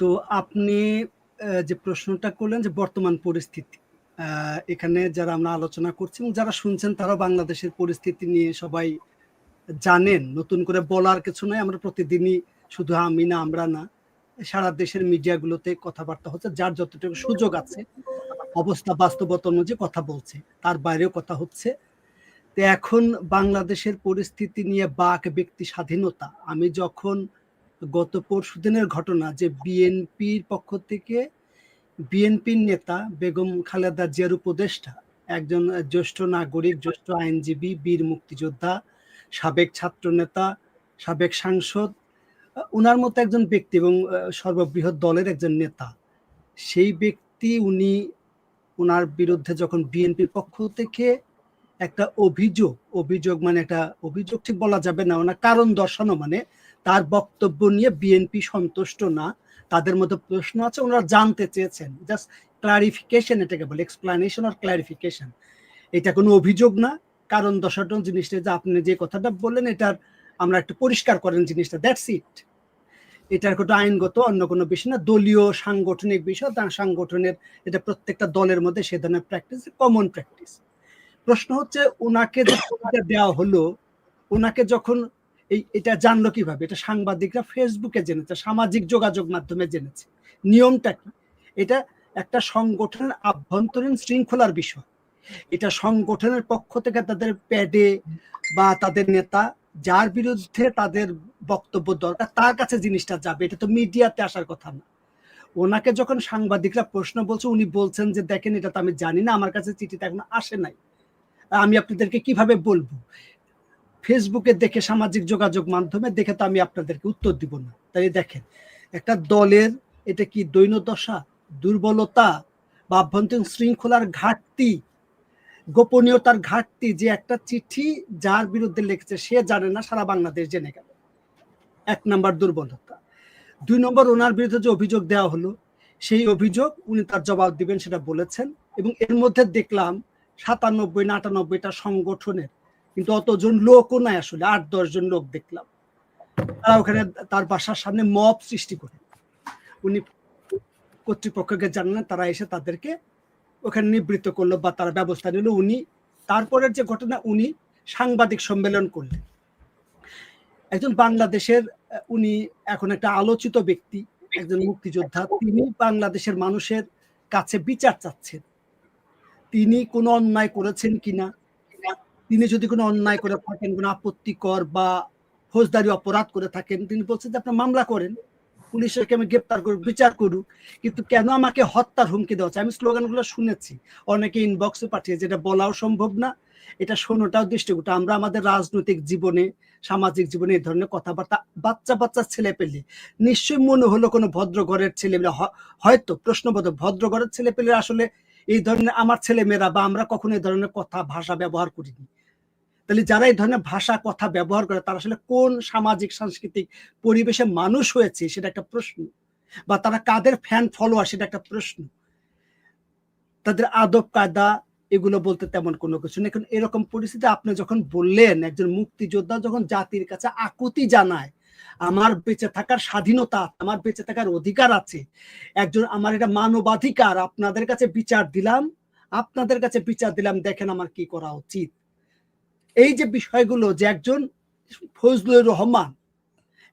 তো আপনি যে প্রশ্নটা করলেন যে বর্তমান পরিস্থিতি এখানে যারা আমরা আলোচনা করছি এবং যারা শুনছেন তারা বাংলাদেশের পরিস্থিতি নিয়ে সবাই জানেন। নতুন করে বলার কিছু নয় আমরা প্রতিদিনই শুধু আমি না, আমরা না, সারা দেশের মিডিয়াগুলোতে কথাবার্তা হচ্ছে, যার যতটুকু সুযোগ আছে, অবস্থা বাস্তবতা অনুযায়ী কথা বলছে, তার বাইরেও কথা হচ্ছে। তো এখন বাংলাদেশের পরিস্থিতি নিয়ে বাক ব্যক্তি স্বাধীনতা, আমি যখন গত পরশু দিনের ঘটনা যে বিএনপির পক্ষ থেকে বিএনপির নেতা বেগম খালেদা জিয়ার উপদেষ্টা, একজন জ্যেষ্ঠ নাগরিক, জ্যেষ্ঠ আইনজীবী, বীর মুক্তিযোদ্ধা, সাবেক ছাত্র নেতা সাবেক সাংসদ, উনার মতো একজন ব্যক্তি এবং সর্ববৃহৎ দলের একজন নেতা। সেই ব্যক্তি উনি ওনার বিরুদ্ধে যখন বিএনপির পক্ষ থেকে একটা অভিযোগ অভিযোগ মানে একটা অভিযোগ ঠিক বলা যাবে না, ওনার কারণ দর্শানো মানে তার বক্তব্য নিয়ে বিএনপি সন্তুষ্ট না। তাদের মধ্যে প্রশ্ন আছে, ওনারা জানতে চেয়েছেন। জাস্ট ক্লারিফিকেশন এটাকে বলে এক্সপ্লানেশন আর ক্লারিফিকেশন এটা কোনো অভিযোগ না, কারণ দর্শাটন জিনিসটা যে আপনি যে কথাটা বললেন, এটার আমরা একটু পরিষ্কার করেন জিনিসটা দ্যাটস ইট এটার কোনো আইনগত অন্য কোনো বিষয় না, দলীয় সাংগঠনিক বিষয়, তার সাংগঠনের এটা প্রত্যেকটা দলের মধ্যে সে ধরনের প্র্যাকটিস কমন প্র্যাকটিস প্রশ্ন হচ্ছে, ওনাকে যে দেওয়া হলো, ওনাকে যখন এই, এটা জানলো কীভাবে? এটা সাংবাদিকরা ফেসবুকে জেনেছে, সামাজিক যোগাযোগ মাধ্যমে জেনেছে। নিয়মটা কি? এটা একটা সংগঠনের আভ্যন্তরীণ শৃঙ্খলার বিষয়। এটা সংগঠনের পক্ষ থেকে তাদের প্যাডে বা তাদের নেতা, যার বিরুদ্ধে তাদের বক্তব্য দরকার, তার কাছে জিনিসটা যাবে। এটা তো মিডিয়াতে আসার কথা না। ওনাকে যখন সাংবাদিকরা প্রশ্ন বলছে, উনি বলছেন যে, দেখেন, এটা তো আমি জানি না, আমার কাছে চিঠিটা এখন আসে নাই। আমি আপনাদেরকে কীভাবে বলব? ফেসবুকে দেখে সামাজিক যোগাযোগ মাধ্যমে দেখে তো আমি আপনাদেরকে উত্তর দিব না। তাই দেখেন, একটা দলের এটা কি দৈনদশা দুর্বলতা বা আভ্যন্তরীণ শৃঙ্খলার ঘাটতি, গোপনীয়তার ঘাটতি যে একটা চিঠি যার বিরুদ্ধে লিখছে, সে জানে না, সারা বাংলাদেশ জেনে গেল। এক নম্বর দুর্বলতা। দুই নম্বর, ওনার বিরুদ্ধে যে অভিযোগ দেওয়া হলো, সেই অভিযোগ উনি তার জবাব দিবেন, সেটা বলেছেন এবং এর মধ্যে দেখলাম সাতানব্বই না আটানব্বইটা সংগঠনের কিন্তু অতজন লোকও নাই আসলে, আট, দশ জন লোক দেখলাম। তারা ওখানে তার বাসার সামনে মব সৃষ্টি করে। উনি কর্তৃপক্ষকে জানালেন তারা এসে তাদেরকে ওখানে নিবৃত্ত করল বা তারা ব্যবস্থা নিল। উনি তারপরের যে ঘটনা, উনি সাংবাদিক সম্মেলন করলেন। একজন বাংলাদেশের, উনি এখন একটা আলোচিত ব্যক্তি, একজন মুক্তিযোদ্ধা। তিনি বাংলাদেশের মানুষের কাছে বিচার চাচ্ছেন। তিনি কোনো অন্যায় করেছেন কিনা? তিনি যদি কোনো অন্যায় করে থাকেন, কোনো আপত্তিকর বা ফৌজদারি অপরাধ করে থাকেন, তিনি বলছেন যে আপনার মামলা করেন, পুলিশকে আমি গ্রেপ্তার করুক বিচার করুক, কিন্তু কেন আমাকে হত্যার হুমকি দেওয়া হচ্ছে? আমি স্লোগানগুলো শুনেছি, অনেকে ইনবক্সে পাঠিয়ে যেটা বলাও সম্ভব না, এটা শোনোটাও দৃষ্টিকোটা আমরা আমাদের রাজনৈতিক জীবনে, সামাজিক জীবনে এই ধরনের কথাবার্তা বাচ্চা বাচ্চা ছেলে পেলে, নিশ্চয়ই মনে হলো কোনো ভদ্র ঘরের ছেলে হয়তো প্রশ্নবোধক ভদ্র ছেলে পেলে আসলে এই ধরনের আমার ছেলে মেয়েরা বা আমরা কখনো এই ধরনের কথা, ভাষা ব্যবহার করিনি। তাহলে যারা এই ধরনের ভাষা, কথা ব্যবহার করে, তারা আসলে কোন সামাজিক, সাংস্কৃতিক পরিবেশে মানুষ হয়েছে সেটা একটা প্রশ্ন বা তারা কাদের ফ্যান ফলোয়ার সেটা একটা প্রশ্ন। তাদের আদব, কায়দা এগুলো বলতে তেমন কোনো কিছু নেই। কারণ এরকম পরিস্থিতি আপনি যখন বললেন, একজন মুক্তিযোদ্ধা যখন জাতির কাছে আকুতি জানায়, আমার বেঁচে থাকার স্বাধীনতা আমার বেঁচে থাকার অধিকার আছে, একজন আমার এটা মানবাধিকার, আপনাদের কাছে বিচার দিলাম, আপনাদের কাছে বিচার দিলাম, দেখেন আমার কি করা উচিত। এই যে বিষয়গুলো যে একজন ফজলুর রহমান,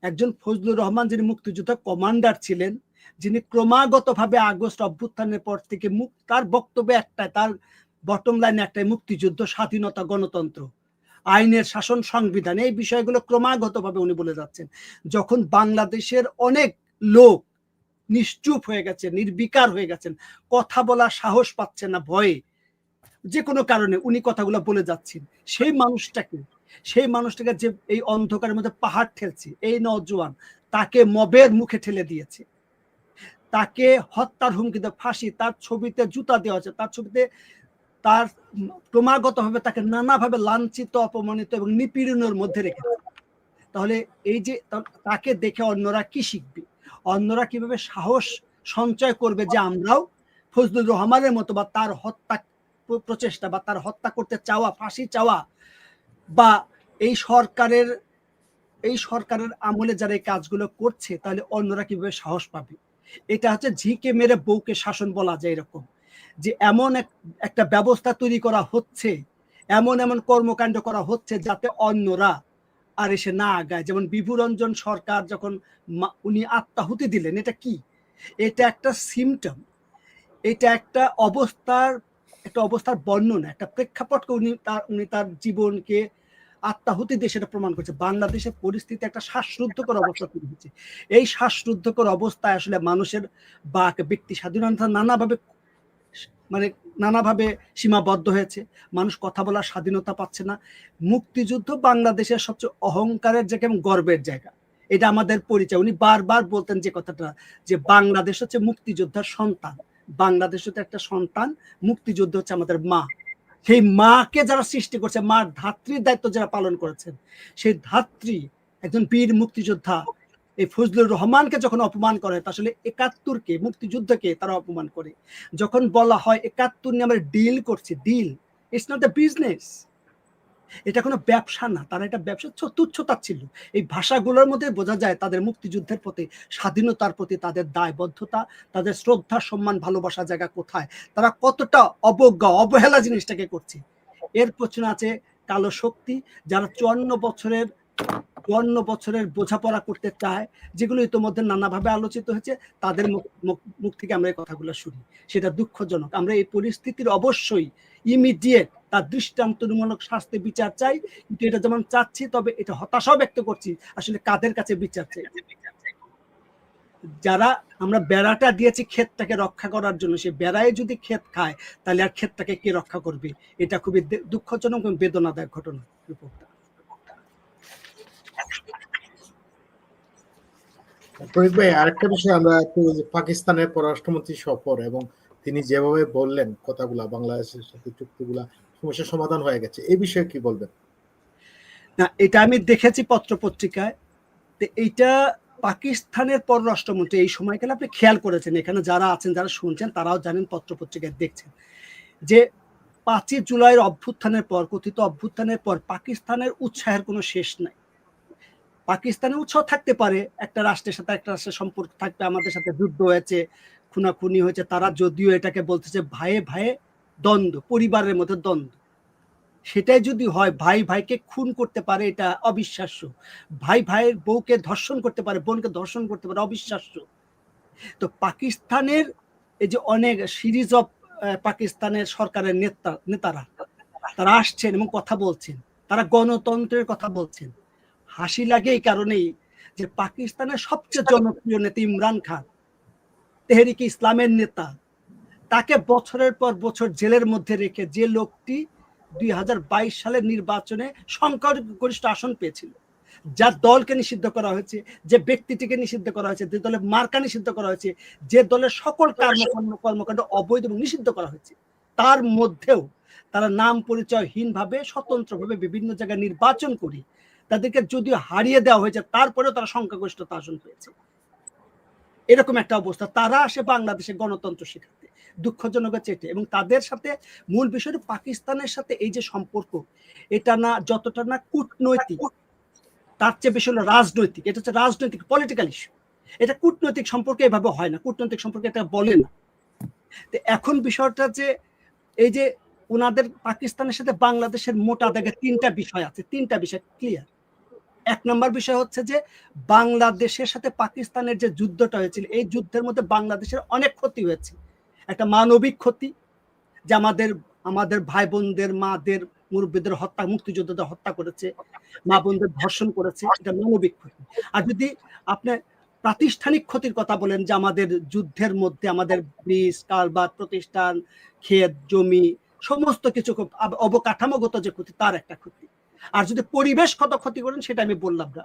একজন ফজলুর রহমান যিনি মুক্তিযোদ্ধা কমান্ডার ছিলেন, যিনি ক্রমাগতভাবে আগস্ট অভ্যুত্থানের পর থেকে তার বক্তব্য একটাই, তার বটম লাইন একটাই, মুক্তিযুদ্ধ, স্বাধীনতা, গণতন্ত্র, আইনের শাসন, সংবিধান, এই বিষয়গুলো ক্রমাগতভাবে উনি বলে যাচ্ছেন। যখন বাংলাদেশের অনেক লোক নিশ্চুপ হয়ে গেছে, নির্বিকার হয়ে গেছেন, কথা বলার সাহস পাচ্ছে না, ভয়ে যে কোনো কারণে উনি কথাগুলো বলে যাচ্ছেন। সেই মানুষটাকে সেই মানুষটাকে যে এই অন্ধকারের মধ্যে পাহাড় ঠেলছে, এই নজওয়ান তাকে মবের মুখে ঠেলে দিয়েছে। তাকে হত্যার হুমকি দেওয়া, ফাঁসি, তার ছবিতে জুতা দেওয়া হচ্ছে তার ছবিতে তার ক্রমাগতভাবে তাকে নানাভাবে লাঞ্ছিত, অপমানিত এবং নিপীড়নের মধ্যে রেখেছে। তাহলে এই যে তাকে দেখে অন্যরা কি শিখবে? অন্যরা কীভাবে সাহস সঞ্চয় করবে যে আমরাও ফজলুর রহমানের মতো বা তার হত্যা প্রচেষ্টা বা তার হত্যা করতে চাওয়া, ফাঁসি চাওয়া বা এই সরকারের এই সরকারের আমলে যারা এই কাজগুলো করছে, তাহলে অন্যরা কীভাবে সাহস পাবে? এটা হচ্ছে ঝিকে মেরে বউকে শাসন বলা যায় এরকম। যে এমন একটা ব্যবস্থা তৈরি করা হচ্ছে, এমন এমন কর্মকাণ্ড করা হচ্ছে যাতে অন্যরা আর এসে না আগায়। যেমন বিভুরঞ্জন সরকার যখন উনি আত্মাহুতি দিলেন, এটা কি? এটা একটা সিমটম এটা একটা অবস্থার একটা অবস্থার বর্ণনা একটা প্রেক্ষাপটকে উনি তার উনি তার জীবনকে আত্মাহুতি দিয়ে সেটা প্রমাণ করছে। বাংলাদেশের পরিস্থিতি একটা শ্বাসরুদ্ধকর অবস্থা তৈরি হচ্ছে এই শ্বাসরুদ্ধকর অবস্থায় আসলে মানুষের বাক ব্যক্তি স্বাধীনতা নানাভাবে মানে নানাভাবে সীমাবদ্ধ হয়েছে। মানুষ কথা বলার স্বাধীনতা পাচ্ছে না। মুক্তিযুদ্ধ বাংলাদেশের সবচেয়ে অহংকারের জায়গা এবং গর্বের জায়গা। এটা আমাদের পরিচয়। উনি বারবার বলতেন যে কথাটা যে বাংলাদেশ হচ্ছে মুক্তিযোদ্ধার সন্তান। বাংলাদেশ তো একটা সন্তান, মুক্তিযুদ্ধ হচ্ছে আমাদের মা। সেই মাকে যারা সৃষ্টি করছে মার ধাত্রীর দায়িত্ব যারা পালন করেছেন সেই ধাত্রী একজন বীর মুক্তিযোদ্ধা, এই ফজলুর রহমানকে যখন অপমান করে আসলে একাত্তরকে, মুক্তিযুদ্ধকে তারা অপমান করে। যখন বলা হয় একাত্তর নিয়ে আমরা ডিল করছি deal it's not the business এটা কোনো ব্যবসা না, তারা এটা ব্যবসা তুচ্ছতা ছিল এই ভাষাগুলোর মধ্যে বোঝা যায় তাদের মুক্তিযুদ্ধের প্রতি, স্বাধীনতার প্রতি তাদের দায়বদ্ধতা, তাদের শ্রদ্ধা, সম্মান ভালোবাসা জায়গা কোথায়, তারা কতটা অবজ্ঞা, অবহেলা জিনিসটাকে করছে। এর পেছনে আছে কালো শক্তি, যারা চুয়ান্ন বছরের চুয়ান্ন বছরের বোঝাপড়া করতে চায়, যেগুলো ইতোমধ্যে নানাভাবে আলোচিত হয়েছে, তাদের মুখ থেকে আমরা এই কথাগুলো শুনি। সেটা দুঃখজনক। আমরা এই পরিস্থিতির অবশ্যই ইমিডিয়েট তার দৃষ্টান্তমূলক শাস্তি বিচার চাই, কিন্তু এটা যেমন চাচ্ছি, তবে এটা হতাশাও ব্যক্ত করছি, আসলে কাদের কাছে বিচার চাই? যারা আমরা বেড়াটা দিয়েছি ক্ষেতটাকে রক্ষা করার জন্য, সে বেড়ায় যদি ক্ষেত খায়, তাহলে আর ক্ষেতটাকে কে রক্ষা করবে? এটা খুবই দুঃখজনক এবং বেদনাদায়ক ঘটনা, রিপোর্টটা। প্রদীপ ভাই, আরেকটা বিষয় আমরা একটু পাকিস্তানের পররাষ্ট্রমন্ত্রী সফর এবং তিনি যেভাবে বললেন কথাগুলা, বাংলাদেশের সাথে চুক্তিগুলা সমস্যার সমাধান হয়ে গেছে। এই বিষয়ে কি বলবেন? না, এটা আমি দেখেছি পত্র পত্রিকায় এইটা পাকিস্তানের পররাষ্ট্রমন্ত্রী, এই সময়কালে আপনি খেয়াল করেছেন, এখানে যারা আছেন, যারা শুনছেন, তারাও জানেন পত্র পত্রিকায় দেখছেন। যে পাঁচই জুলাইয়ের অভ্যুত্থানের পর, কথিত অভ্যুত্থানের পর, পাকিস্তানের উৎসাহের কোনো শেষ নাই। পাকিস্তানের উৎসাহ থাকতে পারে, একটা রাষ্ট্রের সাথে একটা রাষ্ট্রের সম্পর্ক থাকবে, আমাদের সাথে যুদ্ধ হয়েছে, খুনাখুনি হয়েছে, তারা যদিও এটাকে বলতেছে ভাইয়ে ভাইয়ে দ্বন্দ্ব, পরিবারের মধ্যে দ্বন্দ্ব। সেটাই যদি হয়, ভাই ভাইকে খুন করতে পারে, এটা অবিশ্বাস্য। ভাই ভাইয়ের বউকে ধর্ষণ করতে পারে, বোনকে ধর্ষণ করতে পারে, অবিশ্বাস্য। তো পাকিস্তানের এই যে অনেক সিরিজ অফ পাকিস্তানের সরকারের নেতা, নেতারা, তারা আসছেন এবং কথা বলছেন। তারা গণতন্ত্রের কথা বলছেন। হাসি লাগে এই কারণেই যে পাকিস্তানের সবচেয়ে জনপ্রিয় নেতা ইমরান খান, তেহরিক ইসলামের নেতা তাকে বছরের পর বছর জেলের মধ্যে রেখে যে লোকটি দুই হাজার বাইশ সালের নির্বাচনে সংখ্যাগরিষ্ঠ আসন পেয়েছিল, যার দলকে নিষিদ্ধ করা হয়েছে, যে ব্যক্তিটিকে নিষিদ্ধ করা হয়েছে, যে দলের মার্কা নিষিদ্ধ করা হয়েছে, যে দলের সকল কর্মকাণ্ড কর্মকাণ্ড অবৈধ এবং নিষিদ্ধ করা হয়েছে, তার মধ্যেও তারা নাম পরিচয়হীন ভাবে স্বতন্ত্রভাবে বিভিন্ন জায়গায় নির্বাচন করি তাদেরকে যদিও হারিয়ে দেওয়া হয়েছে, তারপরেও তারা সংখ্যাগরিষ্ঠতা আসন পেয়েছে। এরকম একটা অবস্থা। তারা আসে বাংলাদেশে গণতন্ত্র শেখাতে। দুঃখজনক হচ্ছে এটা। এবং তাদের সাথে মূল বিষয় পাকিস্তানের সাথে এই যে সম্পর্ক, এটা না যতটা না কূটনৈতিক, তার চেয়ে বেশি হলো রাজনৈতিক। এটা হচ্ছে রাজনৈতিক পলিটিক্যাল ইস্যু এটা কূটনৈতিক সম্পর্কে এভাবে হয় না, কূটনৈতিক সম্পর্কে এটা বলে না। তো এখন বিষয়টা যে এই যে ওনাদের পাকিস্তানের সাথে বাংলাদেশের মোটা দাগে তিনটা বিষয় আছে, তিনটা বিষয় ক্লিয়ার এক নম্বর বিষয় হচ্ছে যে বাংলাদেশের সাথে পাকিস্তানের যে যুদ্ধটা হয়েছিল, এই যুদ্ধের মধ্যে বাংলাদেশের অনেক ক্ষতি হয়েছে। একটা মানবিক ক্ষতি, যে আমাদের আমাদের ভাই বোনদের মাদের, মুরব্বীদের হত্যা, মুক্তিযোদ্ধাদের হত্যা করেছে, মা বোনদের ধর্ষণ করেছে, এটা মানবিক ক্ষতি। আর যদি আপনি প্রাতিষ্ঠানিক ক্ষতির কথা বলেন, যে আমাদের যুদ্ধের মধ্যে আমাদের ব্রিজ, কারবার, প্রতিষ্ঠান, ক্ষেত, জমি, সমস্ত কিছু অবকাঠামোগত যে ক্ষতি, তার একটা ক্ষতি। আর যদি পরিবেশ কত ক্ষতি করেন সেটা আমি বললাম না।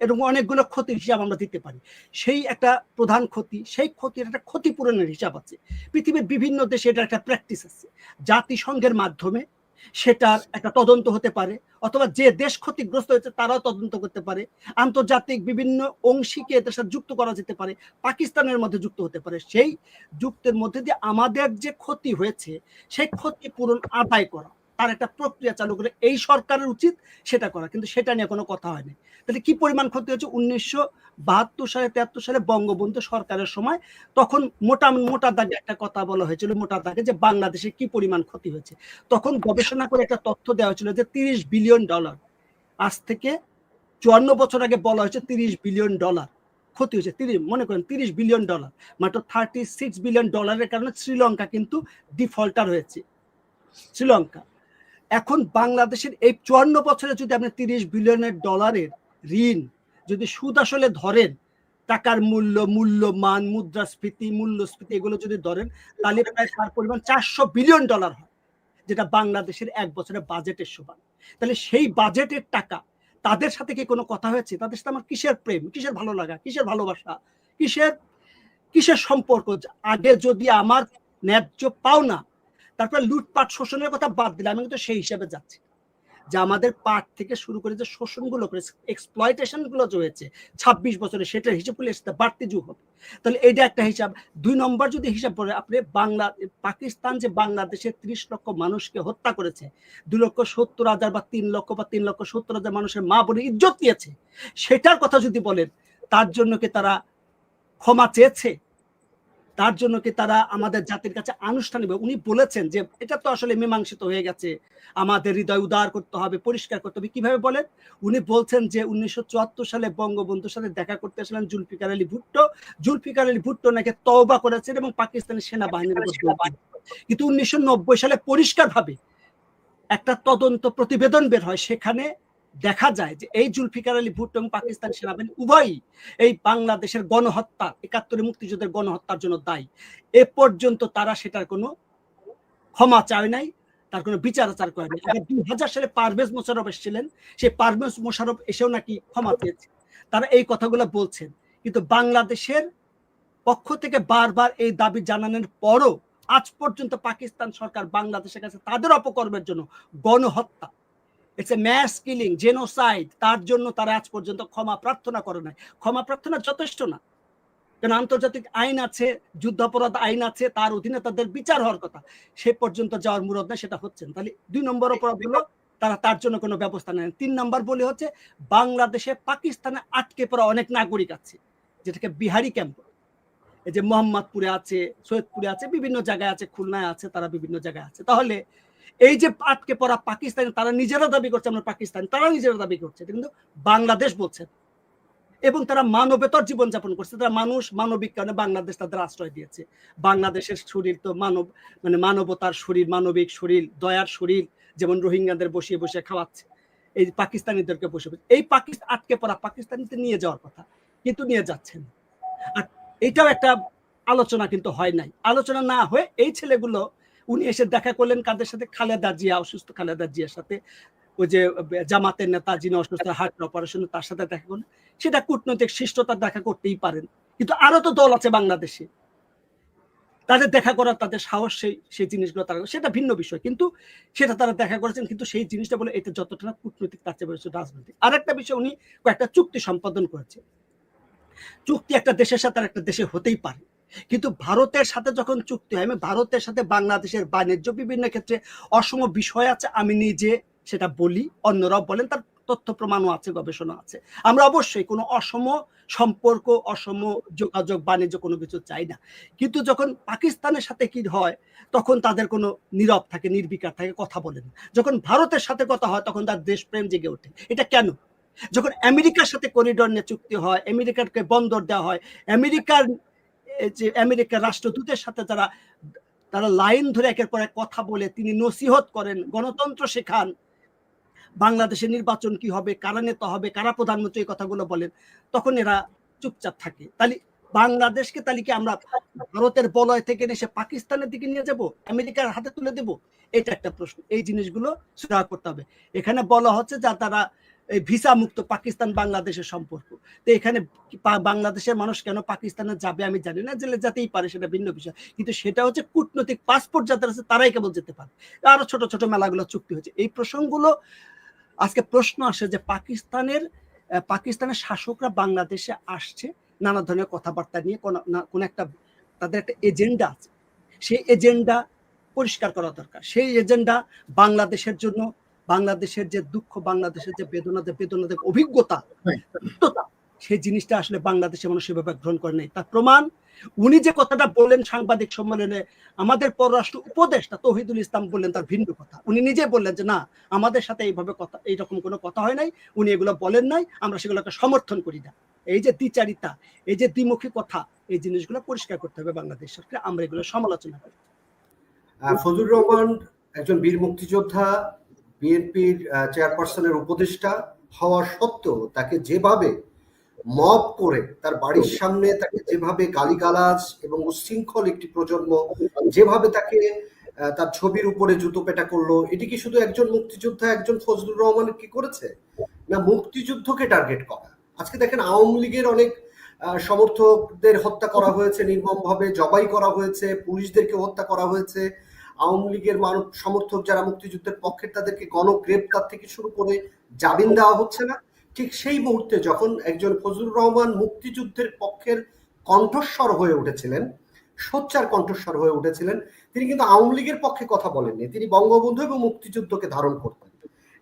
এরকম অনেকগুলো ক্ষতির হিসাব আমরা দিতে পারি। সেই একটা প্রধান ক্ষতি, সেই ক্ষতির একটা ক্ষতিপূরণের হিসাব আছে। পৃথিবীর বিভিন্ন দেশে এটা একটা প্র্যাকটিস আছে। জাতিসংঘের মাধ্যমে সেটার একটা তদন্ত হতে পারে, অথবা যে দেশ ক্ষতিগ্রস্ত হয়েছে তারাও তদন্ত করতে পারে। আন্তর্জাতিক বিভিন্ন অংশীকে এদের সাথে যুক্ত করা যেতে পারে, পাকিস্তানের মধ্যে যুক্ত হতে পারে। সেই যুক্তের মধ্যে দিয়ে আমাদের যে ক্ষতি হয়েছে, সেই ক্ষতি পূরণ আদায় করা। তার একটা প্রক্রিয়া চালু করে এই সরকারের উচিত সেটা করা। কিন্তু সেটা নিয়ে কোনো কথা হয়নি। তাহলে কি পরিমাণ ক্ষতি হচ্ছে উনিশশো বাহাত্তর সালে, তেহাত্তর সালে বঙ্গবন্ধু সরকারের সময় তখন মোটা মোটা দাগে একটা কথা বলা হয়েছিল, মোটা দাগে যে বাংলাদেশে কি পরিমাণ ক্ষতি হয়েছে। তখন গবেষণা করে একটা তথ্য দেওয়া হয়েছিল যে তিরিশ বিলিয়ন ডলার, আজ থেকে চুয়ান্ন বছর আগে বলা হয়েছে তিরিশ বিলিয়ন ডলার ক্ষতি হয়েছে। তিরিশ, মনে করেন তিরিশ বিলিয়ন ডলার, মাত্র থার্টি সিক্স বিলিয়ন ডলারের কারণে শ্রীলঙ্কা কিন্তু ডিফল্টার হয়েছে। শ্রীলঙ্কা। এখন বাংলাদেশের এই চুয়ান্ন বছরে যদি আপনি তিরিশ বিলিয়নের ডলারের ঋণ যদি সুদ আসলে ধরেন, টাকার মূল্য, মূল্যমান, মুদ্রাস্ফীতি, মূল্যস্ফীতি এগুলো যদি ধরেন, তাহলে প্রায় তার পরিমাণ চারশো বিলিয়ন ডলার হয়, যেটা বাংলাদেশের এক বছরের বাজেটের সমান। তাহলে সেই বাজেটের টাকা তাদের সাথে কি কোনো কথা হয়েছে? তাদের সাথে আমার কিসের প্রেম? কিসের ভালো লাগা? কিসের ভালোবাসা? কিসের কিসের সম্পর্ক? আগে যদি আমার ন্যায্য পাও না তারপরে লুটপাট শোষণের কথা বাদ দিলে, আমি কিন্তু সেই হিসাবে যাচ্ছি। যে আমাদের পাট থেকে শুরু করে যে শোষণগুলো করে এক্সপ্লয়টেশনগুলো যে হয়েছে ছাব্বিশ বছরে সেটার হিসাব করলে সেটা বাড়তি যুগ হবে। তাহলে এটা একটা হিসাব। দুই নম্বর যদি হিসাব করে, আপনি বাংলা, পাকিস্তান যে বাংলাদেশের ত্রিশ লক্ষ মানুষকে হত্যা করেছে দুই লক্ষ সত্তর হাজার বা তিন লক্ষ বা তিন লক্ষ সত্তর হাজার মানুষের মা বলে ইজ্জত দিয়েছে, সেটার কথা যদি বলেন, তার জন্য কি তারা ক্ষমা চেয়েছে? তার জন্য কি তারা আমাদের জাতির কাছে আনুষ্ঠানিক উনি বলেছেন যে এটা তো আসলে মীমাংসিত হয়ে গেছে, আমাদের হৃদয় উদার করতে হবে, পরিষ্কার করতে হবে, কীভাবে বলেন? উনি বলছেন যে উনিশশো সালে বঙ্গবন্ধুর সাথে দেখা করতে আসলেন জুলফিকার আলী ভুট্টো। জুলফিকার আলী ভুট্টো নাকি তওবা করেছেন এবং পাকিস্তানের সেনাবাহিনীর কিন্তু উনিশশো নব্বই সালে পরিষ্কার ভাবে একটা তদন্ত প্রতিবেদন বের হয়, সেখানে দেখা যায় যে এই জুলফিকার আলী ভুট্টো এবং পাকিস্তান সেনাবাহিনী উভয়ই এই বাংলাদেশের গণহত্যা একাত্তরে মুক্তিযুদ্ধের গণহত্যার জন্য দায়ী। এ পর্যন্ত তারা সেটার কোনো ক্ষমা চায় নাই, তার কোনো বিচার আচার করে নাই। আগে দুই হাজার সালে পারভেজ মোশারফ এসেছিলেন সেই পারভেজ মোশারফ এসেও নাকি ক্ষমা পেয়েছে তারা এই কথাগুলো বলছেন, কিন্তু বাংলাদেশের পক্ষ থেকে বারবার এই দাবি জানানোর পরও আজ পর্যন্ত পাকিস্তান সরকার বাংলাদেশের কাছে তাদের অপকর্মের জন্য গণহত্যা it's a mass killing genocide তার জন্য তারা আজ পর্যন্ত ক্ষমা প্রার্থনা করে নাই। ক্ষমা প্রার্থনা যথেষ্ট না। কারণ আন্তর্জাতিক আইন আছে, যুদ্ধাপরাধ আইন আছে, তার অধীনে তাদের বিচার হওয়ার কথা। সে পর্যন্ত যাওয়ার মুরদ না সেটা হচ্ছে না। তাহলে দুই নম্বর অপরাধ হলো, তারা তার জন্য কোনো ব্যবস্থা নেয় তিন নম্বর বলে হচ্ছে, বাংলাদেশে পাকিস্তানে আটকে পড়া অনেক নাগরিক আছে, যেটাকে বিহারি ক্যাম্প এই যে মোহাম্মদপুরে আছে, সৈয়দপুরে আছে, বিভিন্ন জায়গায় আছে, খুলনায় আছে, তারা বিভিন্ন জায়গায় আছে। তাহলে এই যে আটকে পড়া পাকিস্তান, তারা নিজেরা দাবি করছে আমরা পাকিস্তান, তারা নিজেরা দাবি করছে। কিন্তু বাংলাদেশ বলছে। এবং তারা মানবেতর জীবনযাপন করছে। তারা মানুষ, মানবিক কারণে বাংলাদেশ তাদের আশ্রয় দিয়েছে। বাংলাদেশের শরীর তো মানব মানে মানবতার শরীর, মানবিক শরীর, দয়ার শরীর, যেমন রোহিঙ্গাদের বসিয়ে বসে খাওয়াচ্ছে। এই পাকিস্তানিদেরকে বসে বসে, এই পাকিস্তান, আটকে পড়া পাকিস্তানিতে নিয়ে যাওয়ার কথা, কিন্তু নিয়ে যাচ্ছেন আর এটাও একটা আলোচনা কিন্তু হয় নাই। আলোচনা না হয়ে এই ছেলেগুলো উনি এসে দেখা করলেন কাদের সাথে? খালেদা জিয়া, অসুস্থ খালেদা জিয়ার সাথে। ওই যে, জামাতের নেতা যিনি অসুস্থ হার্ট অপারেশন তার সাথে দেখা করলেন। সেটা কূটনৈতিক শিষ্টতা দেখা করতেই পারেন। কিন্তু আরও তো দল আছে বাংলাদেশে। তাদের দেখা করার তাদের সাহস, সেই সেই জিনিসগুলো তারা সেটা ভিন্ন বিষয়। কিন্তু সেটা তারা দেখা করেছেন, কিন্তু সেই জিনিসটা বলে এটা যতটা কূটনৈতিক, তার চেয়ে রাজনৈতিক। আর একটা বিষয়, উনি কয়েকটা চুক্তি সম্পাদন করেছে চুক্তি একটা দেশের সাথে আর একটা দেশে হতেই পারে। কিন্তু ভারতের সাথে যখন চুক্তি হয়, আমি ভারতের সাথে বাংলাদেশের বাণিজ্য বিভিন্ন ক্ষেত্রে অসম বিষয় আছে, আমি নিজে সেটা বলি, অন্যরাও বলেন, তার তথ্য প্রমাণও আছে, গবেষণা আছে। আমরা অবশ্যই কোনো অসম সম্পর্ক, অসম যোগাযোগ, বাণিজ্য কোনো কিছু চাই না। কিন্তু যখন পাকিস্তানের সাথে কি হয়, তখন তাদের কোনো নীরব থাকে, নির্বিকার থাকে, কথা বলেন যখন ভারতের সাথে কথা হয়, তখন তার দেশপ্রেম জেগে ওঠে। এটা কেন? যখন আমেরিকার সাথে করিডর নিয়ে চুক্তি হয় আমেরিকাকে বন্দর দেওয়া হয়, আমেরিকার যে আমেরিকার রাষ্ট্রদূতের সাথে যারা তারা লাইন ধরে একের পর এক কথা বলে, তিনি নসিহত করেন, গণতন্ত্র শেখান বাংলাদেশের নির্বাচন কি হবে, কারা নেতা হবে, কারা প্রধানমন্ত্রী, এই কথাগুলো বলেন। তখন এরা চুপচাপ থাকে। তাহলে বাংলাদেশকে তাহলে কি আমরা ভারতের বলয় থেকে এসে পাকিস্তানের দিকে নিয়ে যাব? আমেরিকার হাতে তুলে দেব? এটা একটা প্রশ্ন। এই জিনিসগুলো সুরাহ করতে হবে। এখানে বলা হচ্ছে যা তারা এই ভিসা মুক্ত পাকিস্তান বাংলাদেশের সম্পর্ক। তো এখানে বাংলাদেশের মানুষ কেন পাকিস্তানে যাবে আমি জানি না, জেলে যেতেই পারে সেটা ভিন্ন বিষয়। কিন্তু সেটা হচ্ছে কূটনৈতিক পাসপোর্ট যাদের আছে তারাই কেবল যেতে পারে। আরও ছোট ছোট মেলাগুলো চুক্তি হয়েছে। এই প্রসঙ্গগুলো আজকে প্রশ্ন আসে যে পাকিস্তানের পাকিস্তানের শাসকরা বাংলাদেশে আসছে, নানা ধরনের কথাবার্তা নিয়ে কোন একটা তাদের একটা এজেন্ডা আছে। সেই এজেন্ডা পরিষ্কার করা দরকার। সেই এজেন্ডা বাংলাদেশের জন্য বাংলাদেশের যে দুঃখ বাংলাদেশের যে বেদনা যে বেদনা যে অভিজ্ঞতা সেই জিনিসটা আসলে বাংলাদেশের মানুষ সেভাবে গ্রহণ করে নাই। তার প্রমাণ উনি যে কথাটা বললেন সাংবাদিক সম্মেলনে আমাদের পররাষ্ট্র উপদেষ্টা তহিদুল ইসলাম বললেন তার ভিন্ন কথা। উনি নিজে বললেন যে না আমাদের সাথে এইভাবে কথা এইরকম কোনো কথা হয় নাই উনি এগুলো বলেন নাই আমরা সেগুলোকে সমর্থন করি না। এই যে দ্বিচারিতা এই যে দ্বিমুখী কথা এই জিনিসগুলো পরিষ্কার করতে হবে বাংলাদেশ সরকার আমরা এগুলো সমালোচনা করি। ফজলুর রহমান একজন বীর মুক্তিযোদ্ধা বিএনপির চেয়ারপারসনের উপদেষ্টা হওয়া সত্ত্বেও তাকে যেভাবে মব করে তার বাড়ির সামনে তাকে যেভাবে গালিগালাজ এবং উচ্ছৃঙ্খল একটি প্রজন্ম যেভাবে তাকে তার ছবির উপরে জুতো পেটা করল, এটি কি শুধু একজন মুক্তিযোদ্ধা, একজন ফজলুর রহমান কি করেছে? না, মুক্তিযুদ্ধকে টার্গেট করা। আজকে দেখেন আওয়ামী লীগের অনেক সমর্থকদের হত্যা করা হয়েছে, নির্মমভাবে জবাই করা হয়েছে, পুলিশদেরকে হত্যা করা হয়েছে। আওয়ামী লীগের মানব সমর্থক যারা মুক্তিযুদ্ধের পক্ষে তাদেরকে গণগ্রেপ্তার থেকে শুরু করে জামিন দেওয়া হচ্ছে না, ঠিক সেই মুহূর্তে যখন একজন ফজলুর রহমান মুক্তিযুদ্ধের পক্ষের কণ্ঠস্বর হয়ে উঠেছিলেন, সোচ্চার কণ্ঠস্বর হয়ে উঠেছিলেন, তিনি কিন্তু আওয়ামী লীগের পক্ষে কথা বলেননি। তিনি বঙ্গবন্ধু এবং মুক্তিযুদ্ধকে ধারণ করতেন।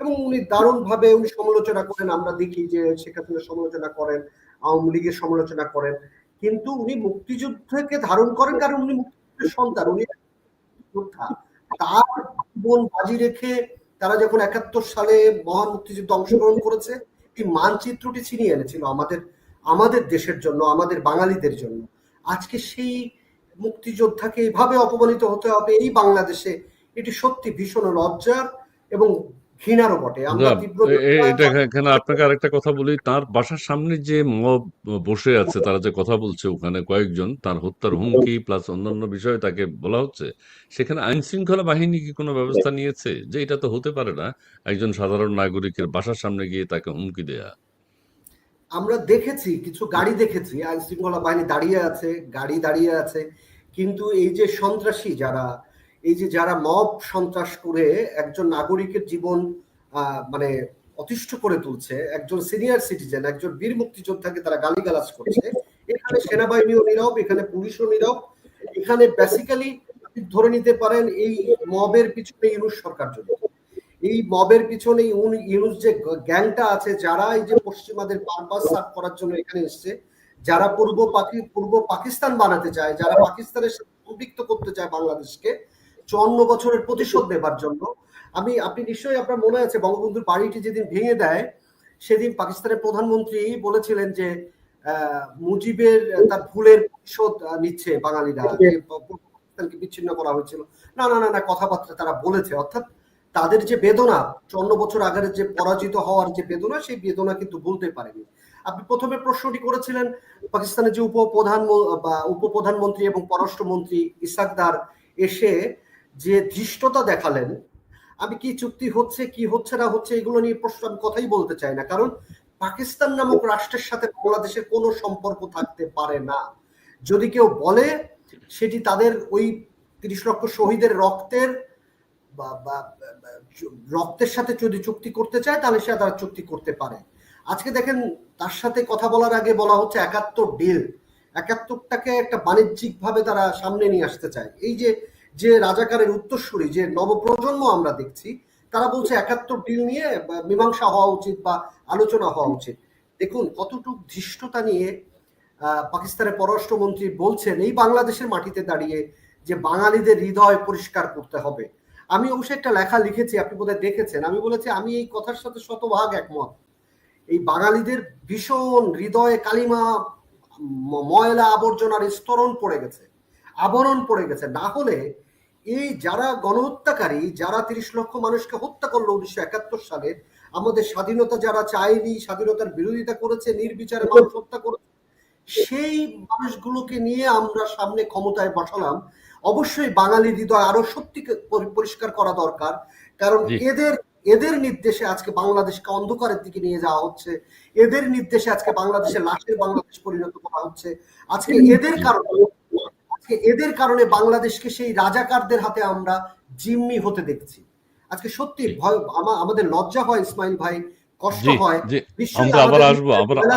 এবং উনি দারুণভাবে উনি সমালোচনা করেন, আমরা দেখি যে শেখ হাসিনা সমালোচনা করেন, আওয়ামী লীগের সমালোচনা করেন। কিন্তু উনি মুক্তিযুদ্ধকে ধারণ করেন কারণ উনি মুক্তিযুদ্ধের সন্তান, উনি তার জীবন বাজি রেখে তারা যখন একাত্তর সালে মহান মুক্তিযুদ্ধে অংশগ্রহণ করেছে, এই মানচিত্রটি ছিনিয়ে এনেছিল আমাদের আমাদের দেশের জন্য, আমাদের বাঙালিদের জন্য। আজকে সেই মুক্তিযোদ্ধাকে এইভাবে অপমানিত হতে হবে এই বাংলাদেশে, এটি সত্যি ভীষণ লজ্জার এবং ঘৃণারও বটে। আমরা তীব্র এ- এ- এটা এখানে আপনাকে আরেকটা কথা বলি তার বাসার সামনে যে মব বসে আছে তারা যে কথা বলছে ওখানে কয়েকজন তার হত্যার হুমকি প্লাস অন্যান্য বিষয়ে তাকে বলা হচ্ছে সেখানে আইন শৃঙ্খলা বাহিনী কি কোনো ব্যবস্থা নিয়েছে? যে এটা তো হতে পারে না একজন সাধারণ নাগরিকের বাসার সামনে গিয়ে তাকে হুমকি দেয়া। আমরা দেখেছি কিছু গাড়ি দেখেছি আইন শৃঙ্খলা বাহিনী দাঁড়িয়ে আছে গাড়ি দাঁড়িয়ে আছে কিন্তু এই যে সন্ত্রাসী যারা এই যে যারা মব সন্ত্রাস করে একজন নাগরিকের জীবন মানে অতিষ্ঠ করে তুলছে, একজন সিনিয়র সিটিজেন, একজন বীর মুক্তিযোদ্ধাকে তারা গালিগালাজ করছে, এখানে সেনাবাহিনীও নীরব, এখানে পুলিশও নীরব, এখানে বেসিক্যালি ধরে নিতে পারেন এই মবের পিছনে ইউনুস সরকার জড়িত। এই মবের পিছনে ইউন- ইউনুস যে গ্যাংটা আছে, যারা এই যে পশ্চিমাদের পারপাস সার্ভ করার জন্য এখানে এসছে, যারা পূর্ব পাকি, পূর্ব পাকিস্তান বানাতে চায়, যারা পাকিস্তানের সাথে সম্পৃক্ত করতে চায় বাংলাদেশকে চুয়ান্ন বছরের প্রতিশোধ নেবার জন্য। আমি আপনি নিশ্চয়ই আপনার মনে আছে বঙ্গবন্ধুর বাড়িটি যেদিন ভেঙে দেয় সেদিন পাকিস্তানের প্রধানমন্ত্রী বলেছিলেন যে মুজিবের তার ভুলের প্রতিশোধ নিচ্ছে বাঙালিরা। পাকিস্তানকে বিচ্ছিন্ন করা হয়েছিল। না না না না কথাবার্তা তারা বলেছে। অর্থাৎ তাদের যে বেদনা চন্ন বছর আগের যে পরাজিত হওয়ার যে বেদনা সেই বেদনা কিন্তু বলতে পারেনি। আপনি প্রথমে প্রশ্নটি করেছিলেন পাকিস্তানের যে উপপ্রধান বা উপপ্রধানমন্ত্রী এবং পররাষ্ট্রমন্ত্রী ইসাকদার এসে যে ধৃষ্টতা দেখালেন, আমি কি চুক্তি হচ্ছে, কি হচ্ছে না হচ্ছে, এগুলো নিয়ে প্রশ্ন আমি কথাই বলতে চাই না। কারণ পাকিস্তান নামক রাষ্ট্রের সাথে বাংলাদেশের কোনো সম্পর্ক থাকতে পারে না। যদি কেউ বলে সেটি তাদের ওই তিরিশ লক্ষ শহীদের রক্তের বা রক্তের সাথে যদি চুক্তি করতে চায়, তাহলে সে তারা চুক্তি করতে পারে। আজকে দেখেন, তার সাথে কথা বলার আগে বলা হচ্ছে একাত্তর ডিল। একাত্তরটাকে একটা বাণিজ্যিক ভাবে তারা সামনে নিয়ে আসতে চায়। এই যে যে রাজাকারের উত্তরসূরি, যে নবপ্রজন্ম আমরা দেখছি, তারা বলছে একাত্তর ডিল নিয়ে মীমাংসা হওয়া উচিত বা আলোচনা হওয়া উচিত। দেখুন কতটুকু ধৃষ্টতা নিয়ে পাকিস্তানের পররাষ্ট্রমন্ত্রী বলছেন, এই বাংলাদেশের মাটিতে দাঁড়িয়ে যে বাঙালিদের হৃদয় পরিষ্কার করতে হবে। আমি অবশ্যই একটা লেখা লিখেছি, আপনি বোধহয় দেখেছেন। আমি বলেছি, আমি এই কথার সাথে শতভাগ একমত। এই বাঙালিদের ভীষণ হৃদয়ে কালিমা ময়লা আবর্জনার স্তরণ পড়ে গেছে। আবরণ পড়ে গেছে। না হলে এই যারা গণহত্যাকারী যারা তিরিশ লক্ষ মানুষকে হত্যা করল উনিশশো একাত্তর সালে আমাদের স্বাধীনতা যারা চায়নি স্বাধীনতার বিরোধিতা করেছে নির্বিচারে মানুষ হত্যা করেছে সেই মানুষগুলোকে নিয়ে আমরা সামনে ক্ষমতায় বসালাম। অবশ্যই বাঙালি হৃদয় আরও সত্যি পরিষ্কার করা দরকার। কারণ এদের এদের নির্দেশে আজকে বাংলাদেশকে অন্ধকারের দিকে নিয়ে যাওয়া হচ্ছে। এদের নির্দেশে আজকে বাংলাদেশের লাশের বাংলাদেশ পরিণত করা হচ্ছে। আজকে এদের কারণে এদের কারণে বাংলাদেশকে সেই রাজাকারদের হাতে আমরা জিম্মি হতে দেখছি। আজকে সত্যি ভয় আমাদের লজ্জা হয় ইসমাইল ভাই কষ্ট হয়। আমরা আবার আসব